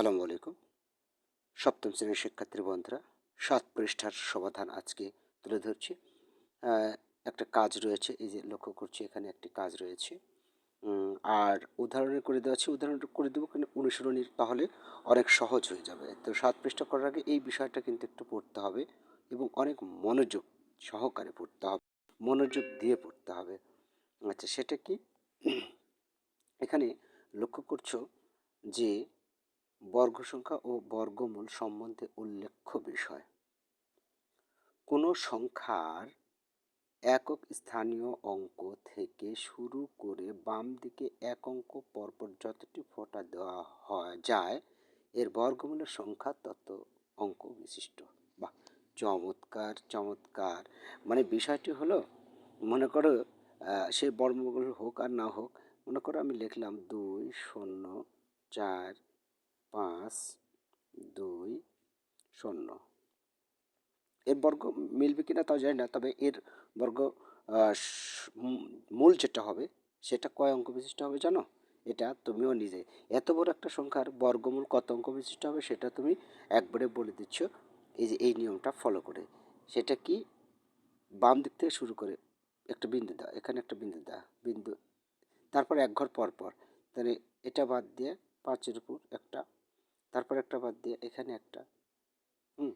সালামু আলাইকুম। সপ্তম শ্রেণির শিক্ষার্থী বন্ধুরা, সাত পৃষ্ঠার সমাধান আজকে তুলে ধরছি। একটা কাজ রয়েছে, এই যে লক্ষ্য করছি, এখানে একটি কাজ রয়েছে। আর উদাহরণে করে দেওয়া আছে, উদাহরণ করে দেবো কিন্তু অনুশীলনীর তাহলে অনেক সহজ হয়ে যাবে। তো সাত পৃষ্ঠা করার আগে এই বিষয়টা কিন্তু একটু পড়তে হবে এবং অনেক মনোযোগ সহকারে পড়তে হবে, মনোযোগ দিয়ে পড়তে হবে। আচ্ছা সেটা কি? এখানে লক্ষ্য করছ যে বর্গ সংখ্যা ও বর্গমূল সম্বন্ধে উল্লেখ্য বিষয়। কোনো সংখ্যার একক স্থানীয় অঙ্ক থেকে শুরু করে বাম দিকে এক অঙ্ক পরপর যতটি ফোঁটা দেওয়া হয় যায়, এর বর্গমূলের সংখ্যা তত অঙ্ক বিশিষ্ট। বা চমৎকার চমৎকার। মানে বিষয়টি হলো, মনে করো সে বর্গমূল হোক আর না হোক, মনে করো আমি লিখলাম দুই, শূন্য, চার পাঁচ, দুই, শূন্য। এর বর্গ মিলবে কিনা তাও জানি না, তবে এর বর্গ মূল যেটা হবে, সেটা কয় অঙ্ক বিশিষ্ট হবে জানো? এটা তুমিও নিজে। এত বড় একটা সংখ্যার বর্গমূল কত অঙ্ক বিশিষ্ট হবে সেটা তুমি একবারে বলে দিচ্ছ। এই যে এই নিয়মটা ফলো করে। সেটা কি? বাম দিক থেকে শুরু করে একটা বিন্দু দাও, এখানে একটা বিন্দু দাও, বিন্দু, তারপর এক ঘর পর পর তাহলে এটা বাদ দিয়ে পাঁচের উপর একটা তারপর একটা বাদ দিয়ে এখানে একটা। হুম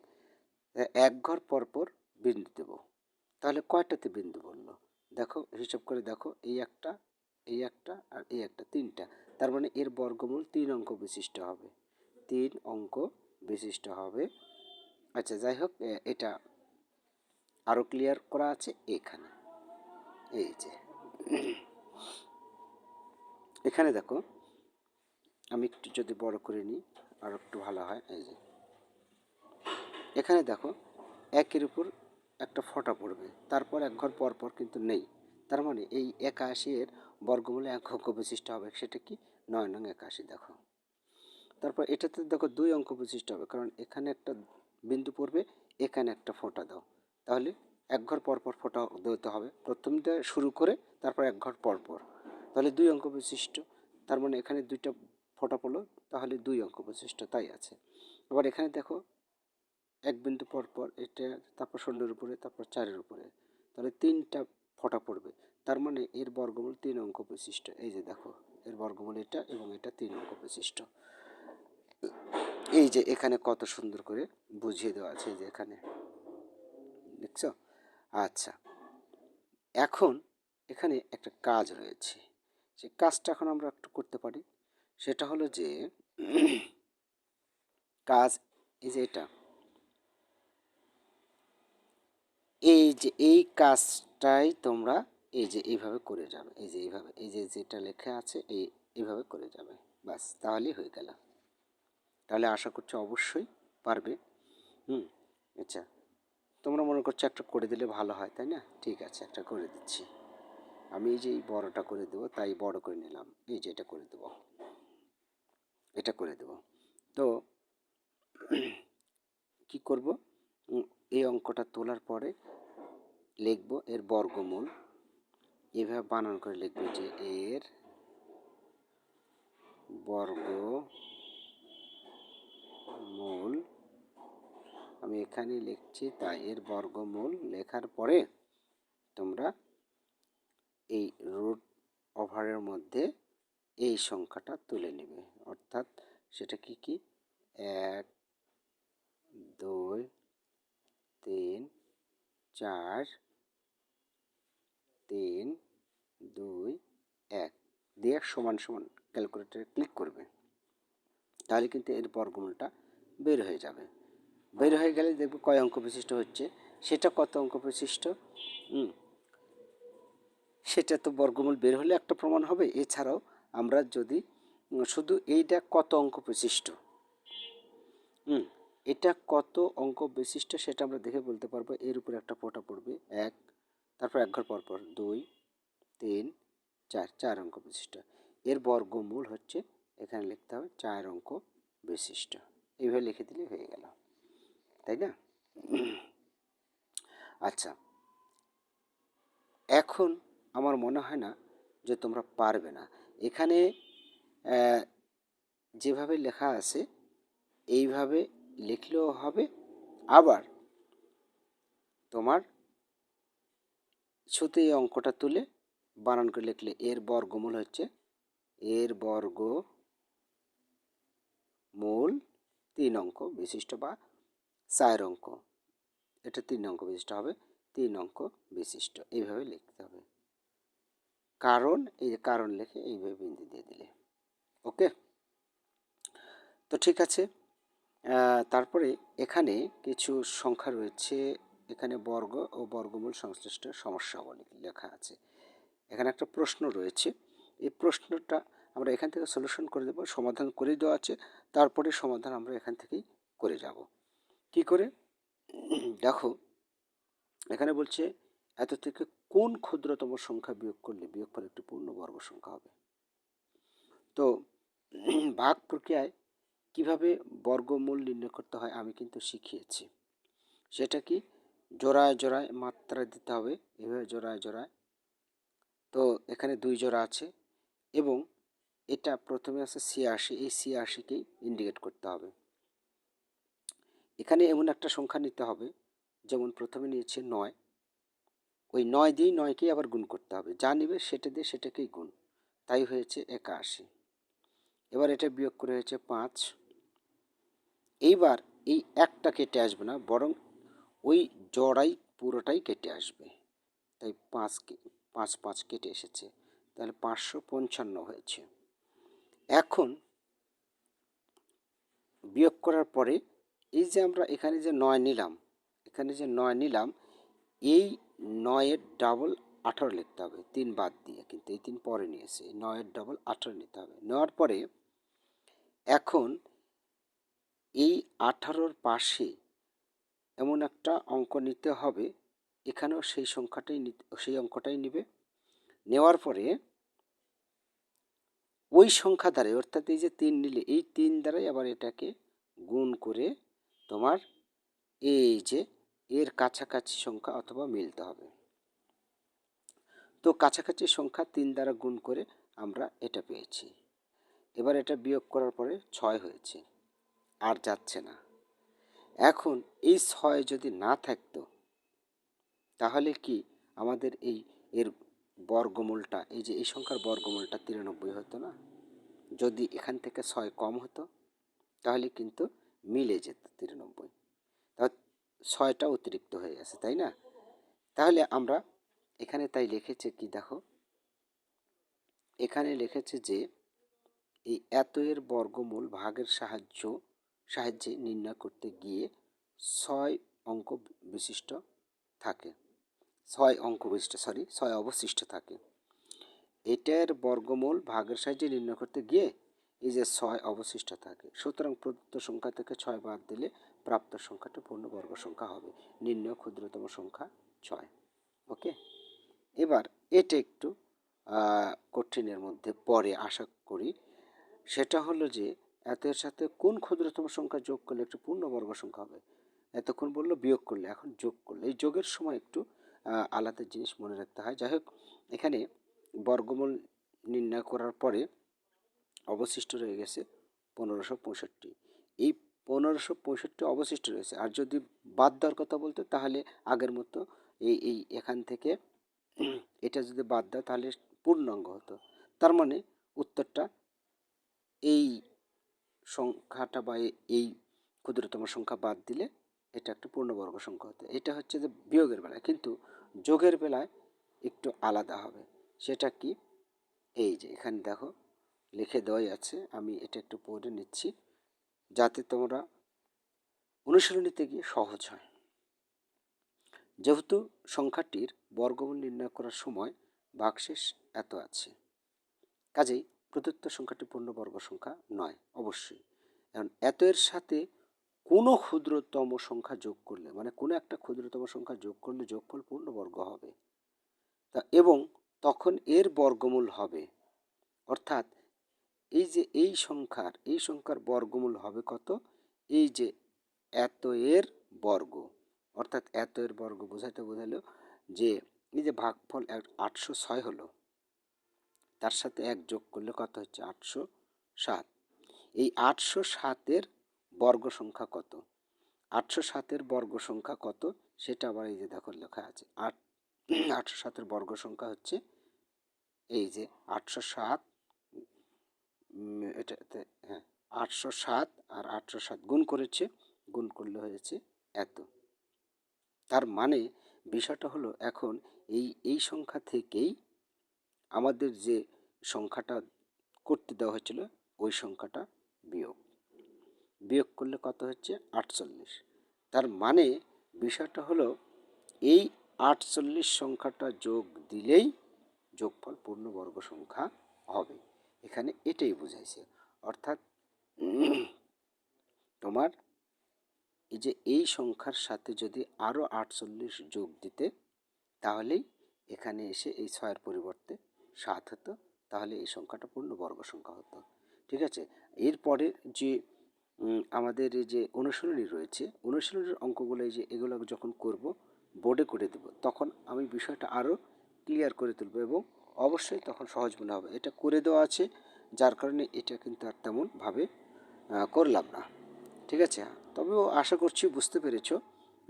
এক ঘর পর পর বিন্দু দেব। তাহলে কয়টাতে বিন্দু বলল? দেখো, হিসাব করে দেখো, এই একটা এই একটা আর এই একটা, তিনটা। তার মানে এর বর্গমূল তিন অঙ্ক বিশিষ্ট হবে। তিন অঙ্ক বিশিষ্ট হবে। আচ্ছা যাই হোক এটা আরও ক্লিয়ার করা আছে এখানে। এই যে। এখানে দেখো, আমি একটু যদি বড় করে নিই। আর একটু ভালো হয়, এই যে। এখানে দেখো, একের উপর একটা ফোঁটা পড়বে। তারপর এক ঘর পর পর কিন্তু নেই। তার মানে এই একাশি এর বর্গমূলে এক অঙ্ক বিশিষ্ট হবে। সেটা কি? নয় নং একাশি, দেখো। তারপর এটাতে দেখো দুই অঙ্ক বিশিষ্ট হবে। কারণ এখানে একটা বিন্দু পড়বে, এখানে একটা ফোঁটা দাও। তাহলে এক ঘর পর পর ফোঁটা দিতে হবে। প্রথম দিয়ে শুরু করে, তারপর এক ঘর পর পর। তাহলে দুই অঙ্ক বিশিষ্ট। তার মানে এখানে দুইটা ফোঁটা পড়ল, তাহলে দুই অঙ্ক বিশিষ্ট তাই আছে। আবার এখানে দেখো, এক বিন্দু পর পর এটা, তারপর শূন্যের উপরে, তারপর চারের উপরে, তাহলে তিনটা ফোঁটা পড়বে। তার মানে এর বর্গমূল তিন অঙ্ক বিশিষ্ট এই যে দেখো, এর বর্গমূল এটা এবং এটা তিন অঙ্ক বিশিষ্ট এই যে এখানে কত সুন্দর করে বুঝিয়ে দেওয়া আছে এই যে এখানে। দেখছ? আচ্ছা। এখন এখানে একটা কাজ রয়েছে। সেই কাজটা এখন আমরা একটু করতে পারি। সেটা হলো যে, কাজ এই যে এটা। এই যে, এই কাজটাই তোমরা এই যে, এইভাবে করে যাবে। এই যে, এইভাবে, এই যে, যেটা লেখা আছে, এই, এইভাবে করে যাবে। বাস তাহলেই হয়ে গেল। তাহলে আশা করছি অবশ্যই পারবে। হুম আচ্ছা। তোমরা মনে করছ একটা করে দিলে ভালো হয়, তাই না? ঠিক আছে, একটা করে দিচ্ছি। আমি এই যে, এই বড়টা করে দেবো, তাই বড় করে নিলাম। এই যে, এটা করে দেবো। এটা করে দেবো। তো কি করব? এই অঙ্কটা তোলার পরে লিখব এর বর্গমূল। এভাবে বানান করে লিখব যে এর বর্গ মূল আমি এখানে লিখছি তাই এর বর্গমূল লেখার পরে তোমরা এই রুট ওভারের মধ্যে এই সংখ্যাটা তুলে নেবে। অর্থাৎ সেটা কি কি? এক, দুই, তিন, চার, তিন, দুই, এক। দিয়ে সমান সমান ক্যালকুলেটরে ক্লিক করবে। তাহলে কিন্তু এর বর্গমূলটা বের হয়ে যাবে। বের হয়ে গেলে দেখবে কয় অঙ্ক বিশিষ্ট হচ্ছে? সেটা কত অঙ্ক বিশিষ্ট? সেটা তো বর্গমূল বের হলে একটা প্রমাণ হবে। এছাড়াও আমরা যদি শুধু এইটা কত অঙ্ক বিশিষ্ট? হুম, এটা কত অঙ্ক বিশিষ্ট সেটা আমরা দেখে বলতে পারব। এর উপরে একটা ফোঁটা পড়বে। এক, তারপর এক ঘর পর পর দুই, তিন, চার চার অঙ্ক বিশিষ্ট। এর বর্গমূল হচ্ছে এখানে লিখতে হবে চার অঙ্ক বিশিষ্ট। এইভাবে লিখে দিলে হয়ে গেল। তাই না? আচ্ছা। এখন আমার মনে হয় না যে তোমরা পারবে না। এখানে যেভাবে লেখা আছে, এইভাবে লিখলেও হবে। আবার তোমার এই অঙ্কটা তুলে বানান করে লিখলে এর বর্গমূল হচ্ছে, এর বর্গ মূল তিন অঙ্ক বিশিষ্ট বা চার অঙ্ক। এটা তিন অঙ্ক বিশিষ্ট হবে, তিন অঙ্ক বিশিষ্ট। এইভাবে লিখতে হবে। কারণ, এই যে কারণ লিখে এইভাবে বিন্দু দিয়ে দিলে। ওকে? তো ঠিক আছে। তারপরে এখানে কিছু সংখ্যা রয়েছে। এখানে বর্গ ও বর্গমূল সংশ্লিষ্ট সমস্যাবলী লেখা আছে। এখানে একটা প্রশ্ন রয়েছে। এই প্রশ্নটা আমরা এখান থেকে সলিউশন করে দেবো, সমাধান করে দেওয়া আছে। তারপরে সমাধান আমরা এখান থেকেই করে যাব। কি করে? দেখো, এখানে বলছে, এত থেকে কোন ক্ষুদ্রতম সংখ্যা বিয়োগ করলে বিয়োগ বিয়োগফল একটি পূর্ণবর্গ সংখ্যা হবে? তো ভাগ প্রক্রিয়ায় কীভাবে বর্গমূল নির্ণয় করতে হয় আমি কিন্তু শিখিয়েছি। সেটা কি? জোড়ায় জোড়ায় মাত্রা দিতে হবে, এভাবে জোড়ায় জোড়ায়। তো এখানে দুই জোড়া আছে এবং এটা প্রথমে আছে ছিয়াশি, এই ছিয়াশিকেই ইন্ডিকেট করতে হবে। এখানে এমন একটা সংখ্যা নিতে হবে, যেমন প্রথমে নিয়েছে নয় ওই নয় দিয়েই নয়কেই আবার গুণ করতে হবে। যা নিবে সেটা দিয়ে সেটাকেই গুণ। তাই হয়েছে একাশি। এবার এটা বিয়োগ করে হয়েছে পাঁচ। এইবার এই একটা কেটে আসবে না, বরং ওই জড়াই পুরোটাই কেটে আসবে। তাই পাঁচ পাঁচ পাঁচ কেটে এসেছে। তাহলে পাঁচশো পঞ্চান্ন হয়েছে। এখন বিয়োগ করার পরে এই যে আমরা এখানে যে নয় নিলাম, এখানে যে নয় নিলাম, এই নয়ের ডাবল আঠারো লিখতে হবে, তিন বাদ দিয়ে, কিন্তু এই তিন পরে নিয়েছে নয়ের ডাবল আঠারো নিতে হবে। নেওয়ার পরে এখন এই আঠারোর পাশে এমন একটা অঙ্ক নিতে হবে, এখানেও সেই সংখ্যাটাই সেই অঙ্কটাই নিবে। নেওয়ার পরে ওই সংখ্যা দ্বারাই অর্থাৎ এই যে তিন নিলে, এই তিন দ্বারাই আবার এটাকে গুণ করে তোমার এই যে এর কাছাকাছি সংখ্যা অথবা মিলতে হবে। তো কাছাকাছি সংখ্যা তিন দ্বারা গুণ করে আমরা এটা পেয়েছি। এবার এটা বিয়োগ করার পরে ছয় হয়েছে। আর যাচ্ছে না। এখন এই ছয় যদি না থাকতো, তাহলে কি আমাদের এই এর বর্গমূলটা, এই যে এই সংখ্যার বর্গমূলটা তিরানব্বই হতো না? যদি এখান থেকে ছয় কম হতো, তাহলে কিন্তু মিলে যেত তিরানব্বই। ছয়টা অতিরিক্ত হয়ে গেছে, তাই না? তাহলে আমরা এখানে তাই লিখেছে কি দেখো? এখানে লিখেছে যে এই এত এর বর্গমূল ভাগের সাহায্য, সাহায্যে নির্ণয় করতে গিয়ে ছয় অঙ্ক বিশিষ্ট থাকে। ছয় অঙ্ক বিশিষ্ট সরি ছয় অবশিষ্ট থাকে। এটার বর্গমূল ভাগের সাহায্যে নির্ণয় করতে গিয়ে এই যে ছয় অবশিষ্ট থাকে। সুতরাং প্রদত্ত সংখ্যা থেকে ছয় বাদ দিলে প্রাপ্ত সংখ্যাটি পূর্ণবর্গ সংখ্যা হবে। নির্ণয় ক্ষুদ্রতম সংখ্যা ছয়। ওকে? এবার এটা একটু কঠিনের মধ্যে পরে আশা করি। সেটা হলো যে, এতের সাথে কোন ক্ষুদ্রতম সংখ্যা যোগ করলে একটু পূর্ণবর্গ সংখ্যা হবে? এতক্ষণ বলল বিয়োগ করলে, এখন যোগ করলে। এই যোগের সময় একটু আলাদা জিনিস মনে রাখতে হয়। যাই হোক, এখানে বর্গমূল নির্ণয় করার পরে অবশিষ্ট রয়ে গেছে পনেরোশো পঁয়ষট্টি। এই পনেরোশো পঁয়ষট্টি অবশিষ্ট রয়েছে। আর যদি বাদ দেওয়ার কথা বলতে, তাহলে আগের মতো এই এই এখান থেকে এটা যদি বাদ দেয় তাহলে পূর্ণাঙ্গ হতো। তার মানে উত্তরটা এই সংখ্যাটা বা এই ক্ষুদ্রতম সংখ্যা বাদ দিলে এটা একটা পূর্ণবর্গ সংখ্যা হতো। এটা হচ্ছে যে বিয়োগের বেলায় কিন্তু যোগের বেলায় একটু আলাদা হবে। সেটা কি? এই যে এখানে দেখো, লিখে দেওয়াই আছে। আমি এটা একটু পড়ে নিচ্ছি। যাতে তোমরা অনুশীলনীতে গিয়ে সহজ হয়। যেহেতু সংখ্যাটির বর্গমূল নির্ণয় করার সময় বাকশেষ এত আছে। কাজেই প্রদত্ত সংখ্যাটি পূর্ণবর্গ সংখ্যা নয়, অবশ্যই। এখন এত এর সাথে কোনো ক্ষুদ্রতম সংখ্যা যোগ করলে মানে কোনো একটা ক্ষুদ্রতম সংখ্যা যোগ করলে যোগফল পূর্ণবর্গ হবে। তা এবং তখন এর বর্গমূল হবে। অর্থাৎ এই যে এই সংখ্যার এই সংখ্যার বর্গমূল হবে কত? এই যে এত এর বর্গ। অর্থাৎ এত এর বর্গ বোঝাইতে বোঝালো যে এই যে ভাগফল আটশো ছয় হলো, তার সাথে এক যোগ করলে কত হচ্ছে? আটশো সাত। এই আটশো সাতের বর্গ সংখ্যা কত? আটশো সাতের বর্গ সংখ্যা কত? সেটা আবার এই যে দেখো লেখা আছে। আট আটশো সাতের বর্গ সংখ্যা হচ্ছে এই যে আটশো সাত এটাতে হ্যাঁ আটশো সাত আর আটশো সাত গুণ করেছে, গুণ করলে হয়েছে এত। তার মানে বিষয়টা হলো এখন এই এই সংখ্যা থেকেই আমাদের যে সংখ্যাটা করতে দেওয়া হয়েছিল, ওই সংখ্যাটা বিয়োগ। বিয়োগ করলে কত হচ্ছে? আটচল্লিশ। তার মানে বিষয়টা হলো এই আটচল্লিশ সংখ্যাটা যোগ দিলেই যোগফল পূর্ণবর্গ সংখ্যা হবে। এখানে এটাই বুঝাইছে। অর্থাৎ তোমার এই যে এই সংখ্যার সাথে যদি আরও আটচল্লিশ যোগ দিতে, তাহলেই এখানে এসে এই ছয়ের পরিবর্তে সাত হতো, তাহলে এই সংখ্যাটা পূর্ণ বর্গ সংখ্যা হতো। ঠিক আছে? এরপরে যে আমাদের এই যে অনুশীলনী রয়েছে, অনুশীলনীর অঙ্কগুলো যে এগুলো যখন করব বোর্ডে করে দেব, তখন আমি বিষয়টা আরও ক্লিয়ার করে তুলব এবং অবশ্যই তখন সহজ মনে হবে। এটা করে দেওয়া আছে, যার কারণে এটা কিন্তু আর তেমনভাবে করলাম না। ঠিক আছে? তবেও আশা করছি বুঝতে পেরেছ,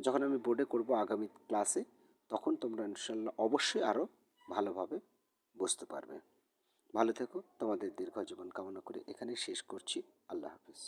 যখন আমি বোর্ডে করব আগামী ক্লাসে তখন তোমরা ইনশাল্লাহ অবশ্যই আরও ভালোভাবে বুঝতে পারবে। ভালো থেকো। তোমাদের দীর্ঘ জীবন কামনা করে এখানেই শেষ করছি। আল্লাহ হাফিজ।